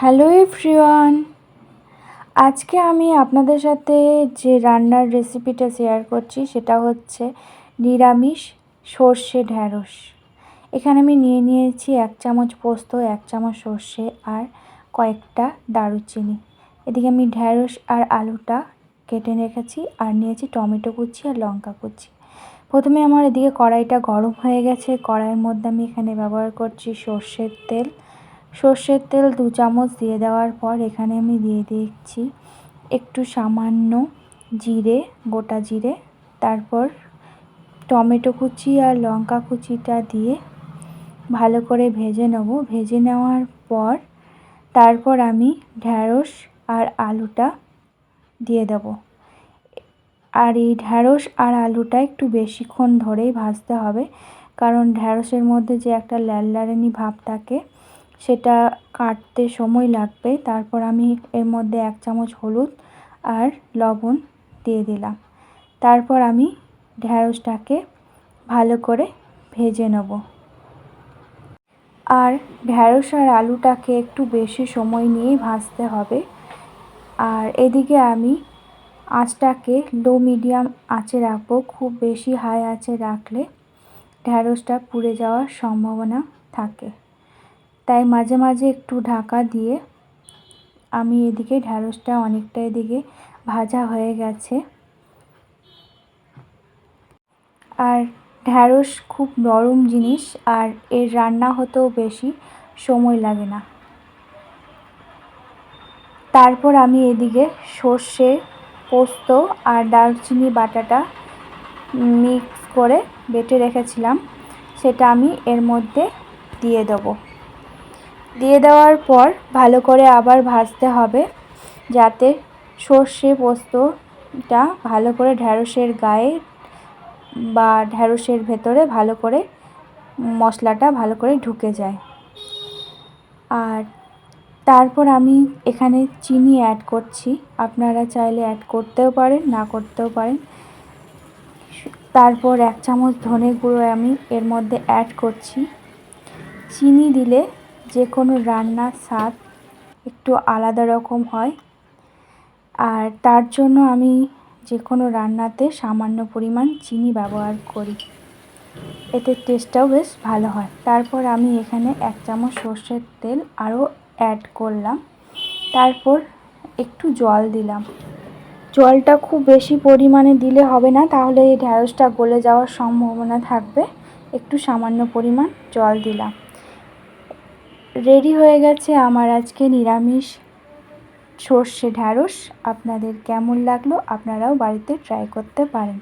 Hello everyone. আজকে আমি আপনাদের সাথে যে রান্নার রেসিপিটা শেয়ার করছি সেটা হচ্ছে নিরামিষ সর্ষে ঢ্যাঁড়স। এখানে আমি নিয়ে নিয়েছি এক চামচ পোস্ত, এক চামচ সর্ষে আর কয়েকটা দারুচিনি। এদিকে আমি ঢ্যাঁড়স আর আলুটা কেটে রেখেছি আর নিয়েছি টমেটো কুচি আর লঙ্কা কুচি। প্রথমে আমার এদিকে কড়াইটা গরম হয়ে গেছে। কড়াইয়ের মধ্যে আমি এখানে ব্যবহার করছি সর্ষের তেল। সর্ষের তেল দু চামচ দিয়ে দেওয়ার পর এখানে আমি দিয়ে দিচ্ছি একটু সামান্য জিরে, গোটা জিরে, তারপর টমেটো কুচি আর লঙ্কা কুচিটা দিয়ে ভালো করে ভেজে নেব। ভেজে নেওয়ার পর তারপর আমি ঢ্যাঁড়স আর আলুটা দিয়ে দেব। আর এই ঢ্যাঁড়স আর আলুটা একটু বেশিক্ষণ ধরেই ভাজতে হবে, কারণ ঢ্যাঁড়সের মধ্যে যে একটা ল্যাললারেনি ভাব থাকে সেটা কাটতে সময় লাগবে। তারপর আমি এর মধ্যে এক চামচ হলুদ আর লবণ দিয়ে দিলাম। তারপর আমি ঢ্যাঁড়সটাকে ভালো করে ভেজে নেব। আর ঢ্যাঁড়স আর আলুটাকে একটু বেশি সময় নিয়েই ভাজতে হবে। আর এদিকে আমি আঁচটাকে লো মিডিয়াম আঁচে রাখব। খুব বেশি হাই আঁচে রাখলে ঢ্যাঁড়সটা পুড়ে যাওয়ার সম্ভাবনা থাকে। তাই মাঝে মাঝে একটু ঢাকা দিয়ে আমি এদিকে ঢ্যাঁড়সটা অনেকটা এদিকে ভাজা হয়ে গেছে। আর ঢ্যাঁড়স খুব নরম জিনিস আর এর রান্না হতেও বেশি সময় লাগে না। তারপর আমি এদিকে সর্ষে, পোস্ত আর দারচিনি বাটাটা মিক্স করে বেটে রেখেছিলাম। সেটা আমি এর মধ্যে দিয়ে দেবো। দিয়ে দেওয়ার পর ভালো করে আবার ভাজতে হবে যাতে সর্ষে পোস্তটা ভালো করে ঢ্যাঁড়সের গায়ে বা ঢ্যাঁড়সের ভেতরে ভালো করে মশলাটা ভালো করে ঢুকে যায়। আর তারপর আমি এখানে চিনি অ্যাড করছি। আপনারা চাইলে অ্যাড করতেও পারেন, না করতেও পারেন। তারপর এক চামচ ধনে গুঁড়ো আমি এর মধ্যে অ্যাড করছি। চিনি দিলে যে কোনো রান্নার স্বাদ একটু আলাদা রকম হয়। আর তার জন্য আমি যে কোনো রান্নাতে সামান্য পরিমাণ চিনি ব্যবহার করি। এতে টেস্টটাও বেশ ভালো হয়। তারপর আমি এখানে এক চামচ সর্ষের তেল আরও অ্যাড করলাম। তারপর একটু জল দিলাম। জলটা খুব বেশি পরিমাণে দিলে হবে না, তাহলে এই ঢ্যাঁড়সটা গলে যাওয়ার সম্ভাবনা থাকবে। একটু সামান্য পরিমাণ জল দিলাম। রেডি হয়ে গেছে আমার আজকে নিরামিষ সর্ষে ঢ্যাঁড়স। আপনাদের কেমন লাগল আপনারাও বাড়িতে ট্রাই করতে পারেন।